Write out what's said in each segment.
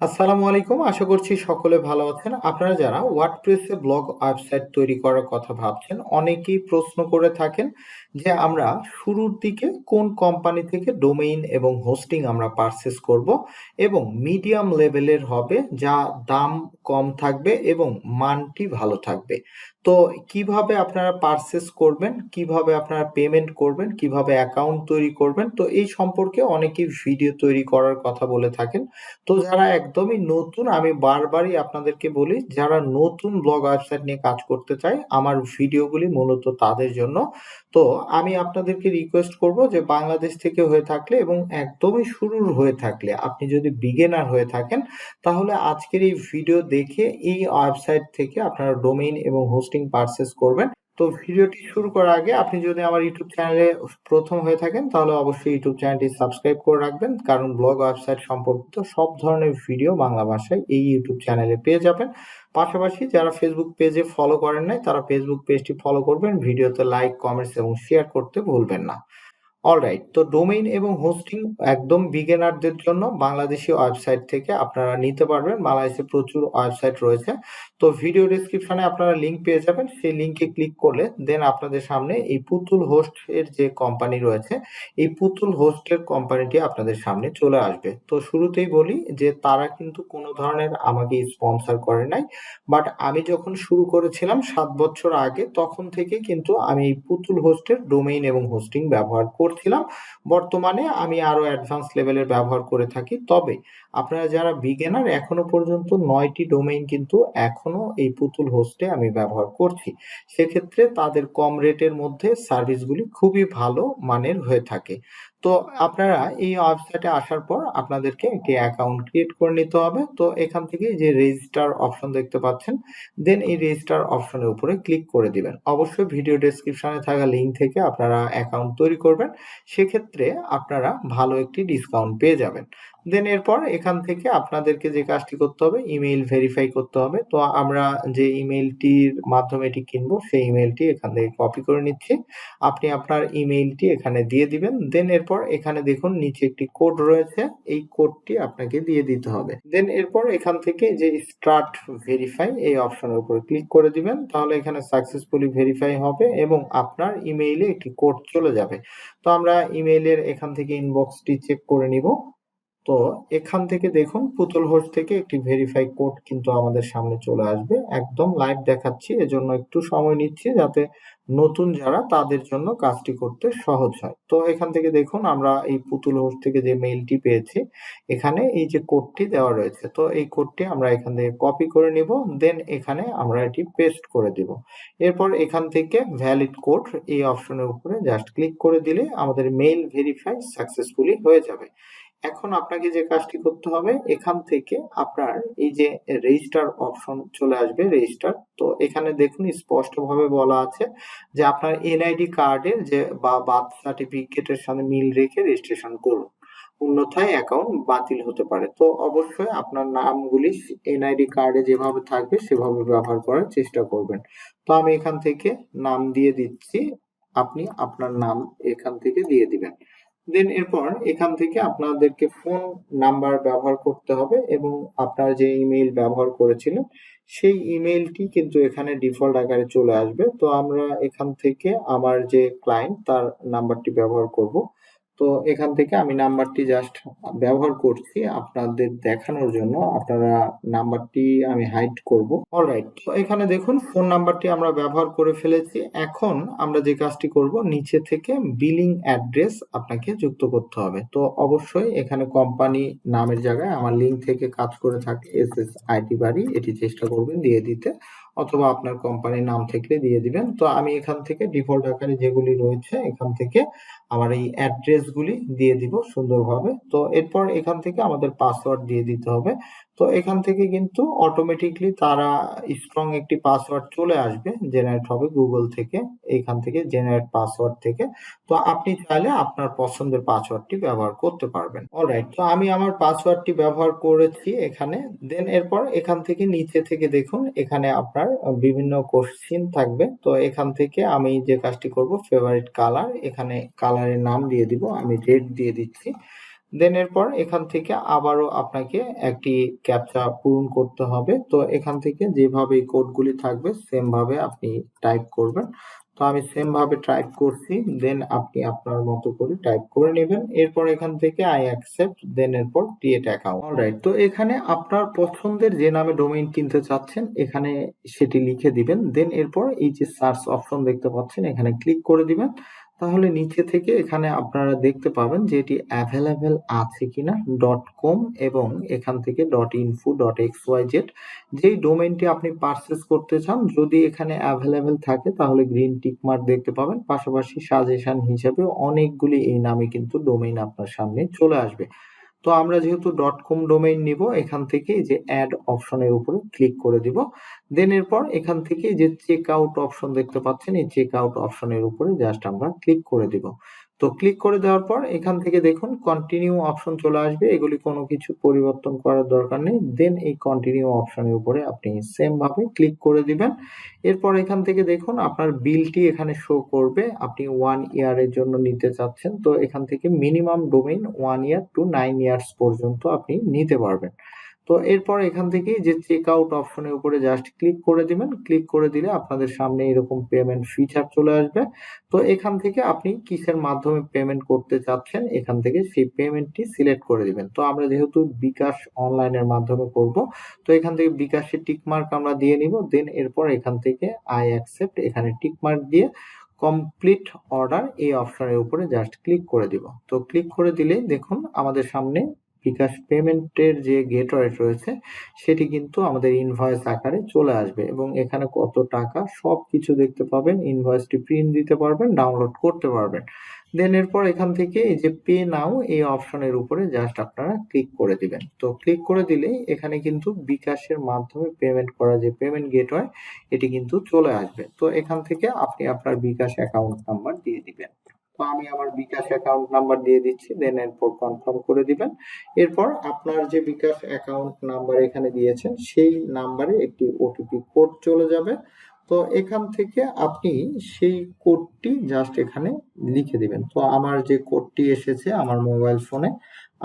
আসসালামু আলাইকুম। আশা করছি সকলে ভালো আছেন। আপনারা যারা ওয়ার্ডপ্রেসে ব্লগ ওয়েবসাইট তৈরি করার কথা ভাবছেন, অনেকেই প্রশ্ন করে থাকেন যে আমরা শুরুর দিকে কোন কোম্পানি থেকে ডোমেইন এবং হোস্টিং আমরা পারচেস করব এবং মিডিয়াম লেভেলের হবে যা দাম কম থাকবে এবং মানটি ভালো থাকবে। তো কীভাবে আপনারা পারচেস করবেন, কীভাবে আপনারা পেমেন্ট করবেন, কীভাবে অ্যাকাউন্ট তৈরি করবেন, তো এই সম্পর্কে অনেকেই ভিডিও তৈরি করার কথা বলে থাকেন। তো যারা একদমই নতুন আমি বারবারই আপনাদেরকে বলি, যারা নতুন ব্লগ ওয়েবসাইট নিয়ে কাজ করতে চায়, আমার ভিডিওগুলি মূলত তাদের জন্য। তো আমি আপনাদেরকে রিকোয়েস্ট করব যে বাংলাদেশ থেকে হয়ে থাকলে এবং একদমই শুরুর হয়ে থাকলে, আপনি যদি বিগিনার হয়ে থাকেন, তাহলে আজকের এই ভিডিও দেখে এই ওয়েবসাইট থেকে আপনারা ডোমেইন এবং হোস্টিং পারচেজ করবেন। তো ভিডিওটি শুরু করার আগে আপনি যদি আমার ইউটিউব চ্যানেলে প্রথম হয়ে থাকেন, তাহলে অবশ্যই ইউটিউব চ্যানেলটি সাবস্ক্রাইব করে রাখবেন। কারণ ব্লগ ওয়েবসাইট সম্পর্কিত সব ধরনের ভিডিও বাংলা ভাষায় এই ইউটিউব চ্যানেলে পেয়ে যাবেন। পাশাপাশি যারা ফেসবুক পেজে ফলো করেন নাই, তারা ফেসবুক পেজটি ফলো করবেন। ভিডিওতে লাইক, কমেন্টস এবং শেয়ার করতে ভুলবেন না। অলরাইট। তো ডোমেইন এবং হোস্টিং একদম বিগিনারদের জন্য বাংলাদেশী ওয়েবসাইট থেকে আপনারা নিতে পারবেন। বাংলাদেশে প্রচুর ওয়েবসাইট রয়েছে। তো ভিডিও ডেসক্রিপশনে আপনারা লিংক পেয়ে যাবেন। সেই লিংকে ক্লিক করলে দেন আপনাদের সামনে এই পুতুল হোস্ট এর যে কোম্পানি রয়েছে, এই পুতুল হোস্টের কোম্পানিটি আপনাদের সামনে চলে আসবে। তো শুরুতেই বলি যে তারা কিন্তু কোনো ধরনের আমাকে স্পন্সর করে নাই। বাট আমি যখন শুরু করেছিলাম সাত বছর আগে তখন থেকে কিন্তু আমি এই পুতুল হোস্টের ডোমেইন এবং হোস্টিং ব্যবহার করছিলাম। বর্তমানে আমি আরও অ্যাডভান্স লেভেলের ব্যবহার করে থাকি। তবে আপনারা যারা বিগেনার এখনও পর্যন্ত নয়টি ডোমেইন কিন্তু এখনও এই পুতুল হোস্টে আমি ব্যবহার করছি। সেক্ষেত্রে তাদের কম রেটের মধ্যে সার্ভিসগুলি খুবই ভালো মানের হয়ে থাকে। তো আপনারা এই ওয়েবসাইটে আসার পর আপনাদেরকে একটি অ্যাকাউন্ট ক্রিয়েট করে নিতে হবে। তো এখান থেকে যে রেজিস্টার অপশন দেখতে পাচ্ছেন, দেন এই রেজিস্টার অপশনের উপরে ক্লিক করে দিবেন। অবশ্যই ভিডিও ডেসক্রিপশনে থাকা লিঙ্ক থেকে আপনারা অ্যাকাউন্ট তৈরি করবেন। সেক্ষেত্রে আপনারা ভালো একটি ডিসকাউন্ট পেয়ে যাবেন। দেন এরপর এখান থেকে আপনাদেরকে যে কাজটি করতে হবে, ইমেইল ভেরিফাই করতে হবে। তো আমরা যে ইমেইলটির মাধ্যমে এটি কিনবো, সেই ইমেইলটি এখান থেকে কপি করে নিচ্ছি। আপনি আপনার ইমেইলটি এখানে দিয়ে দিবেন। দেন এরপর এখানে দেখুন নিচে একটি কোড রয়েছে। এই কোডটি আপনাকে দিয়ে দিতে হবে। দেন এরপর এখান থেকে যে স্টার্ট ভেরিফাই এই অপশনের উপরে ক্লিক করে দিবেন। তাহলে এখানে সাকসেসফুলি ভেরিফাই হবে এবং আপনার ইমেইলে একটি কোড চলে যাবে। তো আমরা ইমেইলের এখান থেকে ইনবক্সটি চেক করে নিব। তো এখান থেকে দেখুন পুতুল হোস্ট থেকে একটি ভেরিফাই কোড কিন্তু আমাদের সামনে চলে আসবে। একদম লাইভ দেখাচ্ছি। এজন্য একটু সময় নিচ্ছি যাতে নতুন যারা তাদের জন্য কাজটি করতে সহজ হয়। তো এখান থেকে দেখুন আমরা এই পুতুল হোস্ট থেকে যে মেইলটি পেয়েছি, এখানে এই যে কোডটি দেওয়া রয়েছে। তো এই কোডটি আমরা এখান থেকে কপি করে নিব। দেন এখানে আমরা এটি পেস্ট করে দিব। এরপর এখান থেকে ভ্যালিড কোড এই অপশনের উপরে জাস্ট ক্লিক করে দিলে আমাদের মেইল ভেরিফাই সাকসেসফুলি হয়ে যাবে। এখন আপনাকে যে কাজটি করতে হবে, এখান থেকে আপনার এই যে রেজিস্টার অপশন চলে আসবে রেজিস্টার তো এখানে দেখুন, স্পষ্টভাবে বলা আছে যে আপনার এনআইডি কার্ডের যে বা বার্থ সার্টিফিকেটের সাথে মিল রেখে রেজিস্ট্রেশন করুন। অন্যথায় অ্যাকাউন্ট বাতিল হতে পারে। তো অবশ্যই আপনার নামগুলি এনআইডি কার্ডে যেভাবে থাকবে, সেভাবে ব্যবহার করার চেষ্টা করবেন। তো আমি এখান থেকে নাম দিয়ে দিচ্ছি। আপনি আপনার নাম এখান থেকে দিয়ে দিবেন। দেন এরপর এখান থেকে আপনাদেরকে ফোন নাম্বার ব্যবহার করতে হবে এবং আপনার যে ইমেইল ব্যবহার করেছিলেন, সেই ইমেইলটি কিন্তু এখানে ডিফল্ট আকারে চলে আসবে। তো আমরা এখান থেকে আমার যে ক্লায়েন্ট তার নাম্বারটি ব্যবহার করব। তো এখান থেকে আমি নাম্বারটি জাস্ট ব্যবহার করছি আপনাদের দেখানোর জন্য। আপনারা নাম্বারটি আমি হাইড করব। অলরাইট তো এখানে দেখুন ফোন নাম্বারটি আমরা ব্যবহার করে ফেলেছি। এখন আমরা যে কাজটি করব, নিচে থেকে বিলিং অ্যাড্রেস আপনাকে যুক্ত করতে হবে। তো অবশ্যই এখানে কোম্পানি নামের জায়গায় আমার লিঙ্ক থেকে কাজ করে থাকে এস এস আইটি বাড়ি এটি চেষ্টা করবেন দিয়ে দিতে, অথবা আপনার কোম্পানির নাম থেকে দিয়ে দিবেন। তো আমি এখান থেকে ডিফল্ট আকারে যেগুলি রয়েছে, এখান থেকে আমার এই অ্যাড্রেসগুলি দিয়ে দিব সুন্দরভাবে। তো এরপর এখান থেকে আমাদের পাসওয়ার্ড দিয়ে দিতে হবে। তো এখান থেকে কিন্তু অটোমেটিকলি তারা স্ট্রং একটি পাসওয়ার্ড চলে আসবে জেনারেট হবে গুগল থেকে, এখান থেকে জেনারেট পাসওয়ার্ড থেকে। তো আপনি চাইলে আপনার পছন্দের পাসওয়ার্ডটি ব্যবহার করতে পারবেন। অলরাইট তো আমি আমার পাসওয়ার্ডটি ব্যবহার করেছি এখানে। দেন এরপর এখান থেকে নিচে থেকে দেখুন, এখানে আপনার বিভিন্ন কোশ্চিন থাকবে। তো এখান থেকে আমি যে কাজটি করব ফেভারিট কালার এখানে কালারের নাম দিয়ে দিব, আমি রেড দিয়ে দিচ্ছি। দেন এরপর এখান থেকে আবারও আপনাকে একটি ক্যাপচা পূরণ করতে হবে। তো এখান থেকে যেভাবে কোডগুলি থাকবে সেম ভাবে আপনি টাইপ করবেন। তো আমি সেম ভাবে টাইপ করছি। দেন আপনি আপনার মতো করে টাইপ করে নেবেন এরপর এখান থেকে আই অ্যাকসেপ্ট দেন এরপর ক্রিয়েট অ্যাকাউন্ট। অলরাইট তো এখানে আপনার পছন্দের যে নামে ডোমেইন কিনতে চাচ্ছেন, এখানে সেটি লিখে দিবেন। দেন এরপর এই যে সার্চ অপশন দেখতে পাচ্ছেন, এখানে ক্লিক করে দিবেন। তাহলে নিচে থেকে এখানে আপনারা দেখতে পাবেন যে এটি অ্যাভেলেবেল আছে কিনা ডট কম এবং এখান থেকে dot info dot X Y Z যেই ডোমেনটি আপনি পারচেস করতে চান, যদি এখানে অ্যাভেলেবেল থাকে, তাহলে গ্রিন টিক দেখতে পাবেন। পাশাপাশি সাজেশন হিসাবে অনেকগুলি এই নামে কিন্তু ডোমেইন আপনার সামনে চলে আসবে। তো আমরা যেহেতু ডট কম ডোমেইন নিব, এখান থেকে যে অ্যাড অপশনের উপরে ক্লিক করে দিব। দেন এরপর এখান থেকে যে চেক আউট অপশন দেখতে পাচ্ছেন, এই চেক আউট অপশনের উপরে জাস্ট আমরা ক্লিক করে দিব। তো ক্লিক করে দেওয়ার পর এখান থেকে দেখুন কন্টিনিউ অপশন চলে আসবে। এগুলি কোনো কিছু পরিবর্তন করার দরকার নেই। দেন এই কন্টিনিউ অপশনের উপরে আপনি সেম ভাবে ক্লিক করে দিবেন। এরপর এখান থেকে দেখুন আপনার বিলটি এখানে শো করবে। আপনি ওয়ান ইয়ারের জন্য নিতে চাচ্ছেন। তো এখান থেকে minimum domain one year to nine years পর্যন্ত আপনি নিতে পারবেন। তো এরপর এখান থেকে যে চেক আউট অপশনের উপরে জাস্ট ক্লিক করে দিবেন। ক্লিক করে দিলে আপনাদের সামনে এরকম পেমেন্ট ফিচার চলে আসবে। তো এখান থেকে আপনি কিসের মাধ্যমে পেমেন্ট করতে চাচ্ছেন, এখান থেকে সেই পেমেন্টটি সিলেক্ট করে দিবেন। তো আমরা যেহেতু বিকাশ অনলাইনের মাধ্যমে করব, তো এখান থেকে বিকাশের টিকমার্ক আমরা দিয়ে নিব। দেন এরপর এখান থেকে আই অ্যাকসেপ্ট এখানে টিকমার্ক দিয়ে কমপ্লিট অর্ডার এই অপশনের উপরে জাস্ট ক্লিক করে দিব। তো ক্লিক করে দিলেই দেখুন আমাদের সামনে বিকাশ পেমেন্টের যে গেটওয়ে রয়েছে, সেটি কিন্তু আমাদের ইনভয়েস আকারে চলে আসবে এবং এখানে কত টাকা সব কিছু দেখতে পাবেন। ইনভয়েসটি প্রিন্ট দিতে পারবেন ডাউনলোড করতে পারবেন। দেন এরপর এখান থেকে এই যে পে নাও এই অপশনের উপরে জাস্ট আপনারা ক্লিক করে দিবেন। তো ক্লিক করে দিলেই এখানে কিন্তু বিকাশের মাধ্যমে পেমেন্ট করা যে পেমেন্ট গেটওয়ে এটি কিন্তু চলে আসবে। তো এখান থেকে আপনি আপনার বিকাশ অ্যাকাউন্ট নাম্বার দিয়ে দিবেন। তো আমি আমার বিকাশ অ্যাকাউন্ট নাম্বার দিয়ে দিচ্ছি দেন এরপর কনফার্ম করে দিবেন। এরপর আপনার যে বিকাশ অ্যাকাউন্ট নাম্বার এখানে দিয়েছেন, সেই নাম্বারে একটি ওটিপি কোড চলে যাবে। তো এখান থেকে আপনি সেই কোডটি জাস্ট এখানে লিখে দিবেন। তো আমার যে কোডটি এসেছে আমার মোবাইল ফোনে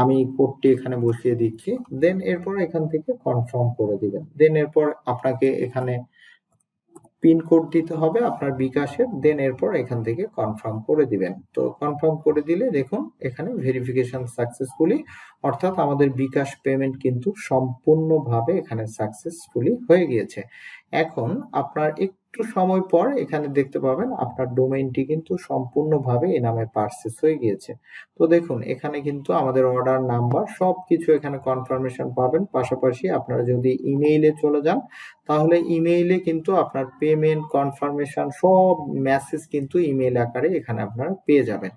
আমি কোডটি এখানে বসিয়ে দিচ্ছি। দেন এরপর এখান থেকে কনফার্ম করে দিবেন। দেন এরপর আপনাকে এখানে পিন কোড দিতে হবে আপনার বিকাশের দেন এরপর এখান থেকে কনফার্ম করে দিবেন। তো কনফার্ম করে দিলে দেখুন, এখানে ভেরিফিকেশন সাকসেসফুলি অর্থাৎ আমাদের বিকাশ পেমেন্ট কিন্তু সম্পূর্ণভাবে এখানে সাকসেসফুলি হয়ে গিয়েছে। এখন আপনার একটু সময় পর এখানে দেখতে পাবেন আপনার ডোমেইনটি কিন্তু সম্পূর্ণভাবে এ নামে পারচেস হয়ে গিয়েছে। তো দেখুন, এখানে কিন্তু আমাদের অর্ডার নাম্বার সব কিছু এখানে কনফার্মেশন পাবেন। পাশাপাশি আপনারা যদি ইমেইলে চলে যান, তাহলে ইমেইলে কিন্তু আপনার পেমেন্ট কনফার্মেশন সব মেসেজ কিন্তু ইমেইল আকারে এখানে আপনারা পেয়ে যাবেন।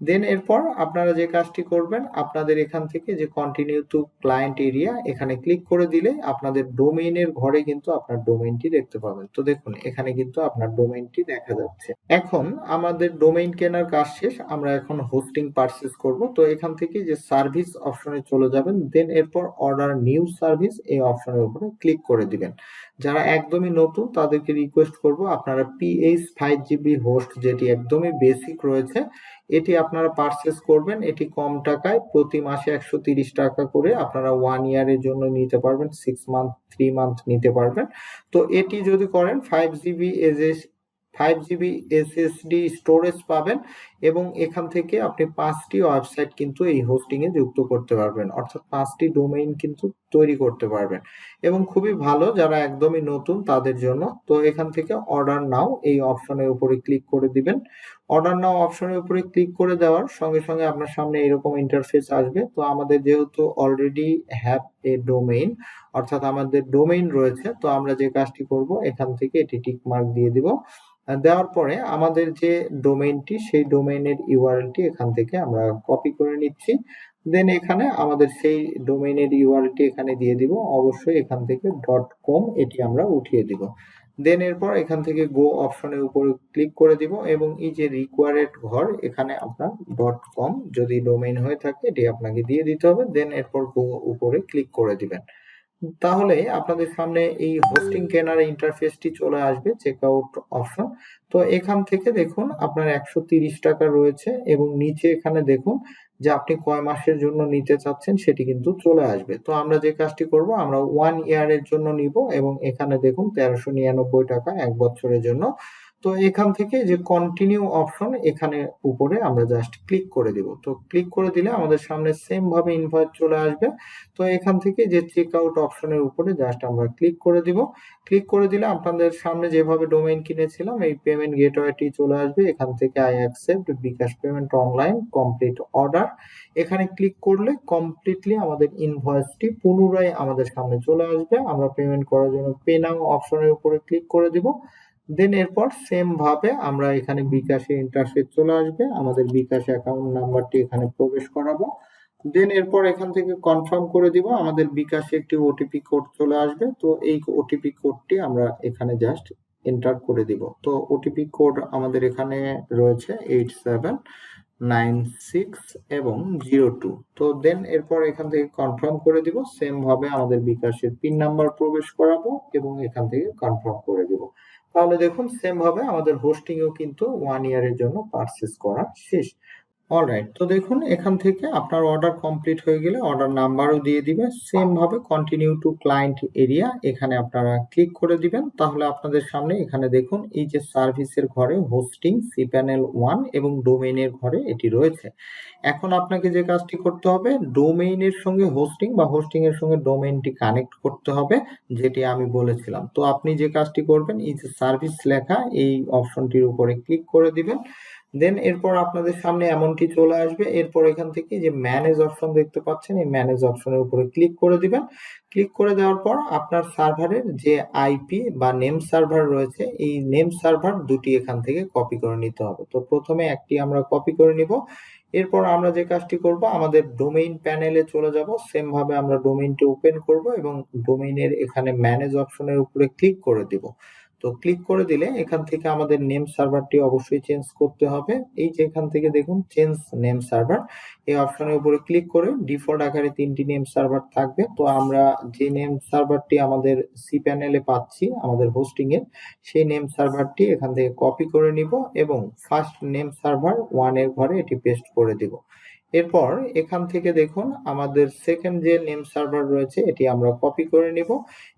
দেন এরপর আপনারা যে কাজটি করবেন, আপনাদের এখান থেকে যে কন্টিনিউ টু ক্লায়েন্ট এরিয়া এখানে ক্লিক করে দিলে আপনাদের ডোমেইনের ঘরে কিন্তু আপনার ডোমেইনটি দেখতে পাবেন। তো দেখুন, এখানে কিন্তু আপনার ডোমেইনটি দেখা যাচ্ছে। এখন আমাদের ডোমেইন কেনার কাজ শেষ, আমরা এখন হোস্টিং পারচেস করব। তো এখান থেকে যে সার্ভিস অপশনে চলে যাবেন দেন এরপর অর্ডার নিউ সার্ভিস এই অপশনের উপরে ক্লিক করে দিবেন। যারা একদমই নতুন, তাদেরকে রিকোয়েস্ট করব। আপনারা পিএইচ ফাইভ জিবি হোস্ট যেটি একদমই বেসিক রয়েছে, এটি আপনারা পারচেস করবেন। এটি কম টাকায় প্রতি মাসে একশো তিরিশ টাকা করে আপনারা ওয়ান ইয়ারের জন্য নিতে পারবেন সিক্স মান্থ থ্রি মান্থ নিতে পারবেন। তো এটি যদি করেন five GB S five GB SSD storage পাবেন এবং এখান থেকে আপনি পাঁচটি ওয়েবসাইট কিন্তু এই হোস্টিং এ যুক্ত করতে পারবেন। অর্থাৎ পাঁচটি ডোমেইন কিন্তু তৈরি করতে পারবেন। এবং খুবই ভালো যারা একদমই নতুন তাদের জন্য। তো এখান থেকে অর্ডার নাও এই অপশনের উপরে ক্লিক করে দিবেন। অর্ডার নাও অপশনের উপরে ক্লিক করে দেওয়ার সঙ্গে সঙ্গে আপনার সামনে এরকম ইন্টারফেস আসবে। তো আমাদের যেহেতু অলরেডি হ্যাভ এ ডোমেইন অর্থাৎ আমাদের ডোমেইন রয়েছে, তো আমরা যে কাজটি করব, এখান থেকে এটি টিক মার্ক দিয়ে দিব। দেওয়ার পরে আমাদের যে ডোমেইনটি সেই ডোমেইনের ইউআরএলটি এখান থেকে আমরা কপি করে নিচ্ছি। দেন এখানে আমাদের সেই ডোমেইনের ইউআরএলটি এখানে দিয়ে দিব। অবশ্যই এখান থেকে ডট কম এটি আমরা উঠিয়ে দিব। দেন এরপর এখান থেকে গো অপশনের উপরে ক্লিক করে দিব এবং এই যে রিকোয়ারেড ঘর, এখানে আপনার ডট কম যদি ডোমেইন হয়ে থাকে, এটি আপনাকে দিয়ে দিতে হবে। দেন এরপর গো উপরে ক্লিক করে দিবেন। তাহলে আপনাদের সামনে এই হোস্টিং কেনার ইন্টারফেসটি চলে আসবে চেক আউট অপশন তো এখান থেকে দেখুন, আপনার একশো টাকা রয়েছে এবং নিচে এখানে দেখুন যে আপনি কয় মাসের জন্য নিতে চাচ্ছেন সেটি কিন্তু চলে আসবে। তো আমরা যে কাজটি করব, আমরা ওয়ান ইয়ার এর জন্য নিব এবং এখানে দেখুন ৳১৩৯৯ ১ বছরের জন্য। তো এখান থেকে যে কন্টিনিউ অপশন এখানে উপরে আমরা জাস্ট ক্লিক করে দিব। তো ক্লিক করে দিলে আমাদের সামনে সেম ভাবে ইনভয়েস চলে আসবে। তো এখান থেকে যে চেক আউট অপশনের উপরে জাস্ট আমরা ক্লিক করে দিব। ক্লিক করে দিলে আপনাদের সামনে যেভাবে ডোমেইন কিনেছিলাম, এই পেমেন্ট গেটওয়েটি চলে আসবে। এখান থেকে I accept bKash payment online complete order. এখানে ক্লিক করলে কমপ্লিটলি আমাদের ইনভয়েসটি পুনরায় আমাদের সামনে চলে আসবে। আমরা পেমেন্ট করার জন্য পে নাও অপশনের উপরে ক্লিক করে দিব। দেন এরপর সেম ভাবে আমরা এখানে বিকাশে ইন্টারফেস চলে আসবে। আমাদের বিকাশ অ্যাকাউন্ট নাম্বারটি এখানে প্রবেশ করাবো। দেন এরপর এখান থেকে কনফার্ম করে দিব। আমাদের বিকাশে একটি ওটিপি কোড চলে আসবে। তো এই ওটিপি কোডটি আমরা এখানে জাস্ট এন্টার করে দিব। তো ওটিপি কোড আমাদের এখানে রয়েছে 8796 এবং 02 তো দেন এরপর এখান থেকে কনফার্ম করে দিব। সেম ভাবে আমাদের বিকাশের পিন নাম্বার প্রবেশ করাবো এবং এখান থেকে কনফার্ম করে দিব। তাহলে দেখুন সেম ভাবে আমাদের হোস্টিং ও কিন্তু ওয়ান ইয়ারের জন্য পারচেস করা শেষ। অলরাইট তো দেখুন এখান থেকে আপনার অর্ডার কমপ্লিট হয়ে গেলে অর্ডার নাম্বারও দিয়ে দিবে। সেম ভাবে কন্টিনিউ টু ক্লায়েন্ট এরিয়া এখানে আপনারা ক্লিক করে দিবেন। তাহলে আপনাদের সামনে এখানে দেখুন এই যে সার্ভিসের ঘরে হোস্টিং, সিপ্যানেল ওয়ান এবং ডোমেইনের ঘরে এটি রয়েছে। এখন আপনাকে যে কাজটি করতে হবে ডোমেইনের সঙ্গে হোস্টিং বা হোস্টিং এর সঙ্গে ডোমেইনটি কানেক্ট করতে হবে যেটি আমি বলেছিলাম। তো আপনি যে কাজটি করবেন এই যে সার্ভিস লেখা এই অপশনটির উপরে ক্লিক করে দিবেন। দেন এরপর আপনাদের সামনে এমনটি চলে আসবে। এরপর এখান থেকে যে ম্যানেজ অপশন দেখতে পাচ্ছেন, এই ম্যানেজ অপশনের উপরে ক্লিক করে দিবেন। ক্লিক করে দেওয়ার পর আপনার সার্ভারের যে আইপি বা নেম সার্ভার রয়েছে, এই নেম সার্ভার দুটি এখান থেকে কপি করে নিতে হবে। তো প্রথমে একটি আমরা কপি করে নিব। এরপর আমরা যে কাজটি করব, আমাদের ডোমেইন প্যানেলে চলে যাব। সেম ভাবে আমরা ডোমেইনটি ওপেন করব এবং ডোমেইনের এখানে ম্যানেজ অপশনের উপরে ক্লিক করে দিব। তো ক্লিক করে দিলে এখান থেকে আমাদের নেম সার্ভারটি অবশ্যই চেঞ্জ করতে হবে। এই যে এখান থেকে দেখুন চেঞ্জ নেম সার্ভার এই অপশনের উপরে ক্লিক করে ডিফল্ট আকারে তিনটি নেম সার্ভার থাকবে। তো আমরা যে নেম সার্ভারটি আমাদের সি প্যানেলে পাচ্ছি, আমাদের হোস্টিং এর, সেই নেম সার্ভারটি এখান থেকে কপি করে নিব এবং ফার্স্ট নেম সার্ভার 1 এর ঘরে এটি পেস্ট করে দিব। এরপর এখান থেকে দেখুন আমাদের সেকেন্ড যে নেম সার্ভার রয়েছে, এটি আমরা কপি করে নিব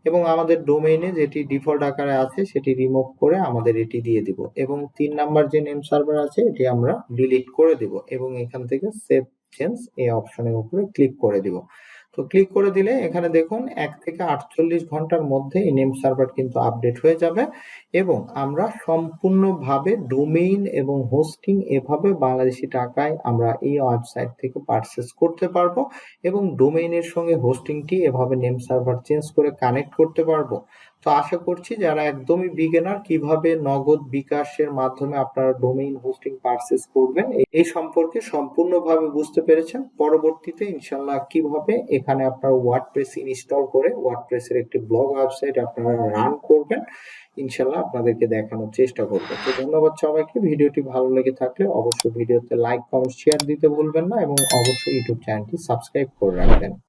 এবং আমাদের ডোমেইনে যেটি ডিফল্ট আকারে আছে, সেটি রিমুভ করে আমাদের এটি দিয়ে দিব এবং তিন নাম্বার যে নেম সার্ভার আছে, এটি আমরা ডিলিট করে দিব এবং এখান থেকে সেভ চেঞ্জ এই অপশনের উপরে ক্লিক করে দিব। তো ক্লিক করে দিলে এখানে দেখুন এক থেকে ৪৮ ঘণ্টার মধ্যে এই নেম সার্ভার কিন্তু আপডেট হয়ে যাবে এবং আমরা সম্পূর্ণভাবে ডোমেইন এবং হোস্টিং এভাবে বাংলাদেশি টাকায় আমরা এই ওয়েবসাইট থেকে পারচেস করতে পারব এবং ডোমেইনের সঙ্গে হোস্টিংটি এভাবে নেম সার্ভার চেঞ্জ করে কানেক্ট করতে পারব। তো আশা করছি যারা একদমই বিগেনার কীভাবে নগদ বিকাশের মাধ্যমে আপনারা ডোমেইন হোস্টিং পারচেজ করবেন এই সম্পর্কে সম্পূর্ণভাবে বুঝতে পেরেছেন। পরবর্তীতে ইনশাআল্লাহ কীভাবে এখানে আপনারা ওয়ার্ডপ্রেস ইনস্টল করে ওয়ার্ডপ্রেসের একটি ব্লগ ওয়েবসাইট আপনারা রান করবেন ইনশাআল্লাহ আপনাদেরকে দেখানোর চেষ্টা করব। তো ধন্যবাদ সবাইকে। ভিডিওটি ভালো লেগে থাকলে অবশ্যই ভিডিওতে লাইক, কমেন্ট, শেয়ার দিতে ভুলবেন না এবং অবশ্যই ইউটিউব চ্যানেলটি সাবস্ক্রাইব করে রাখবেন।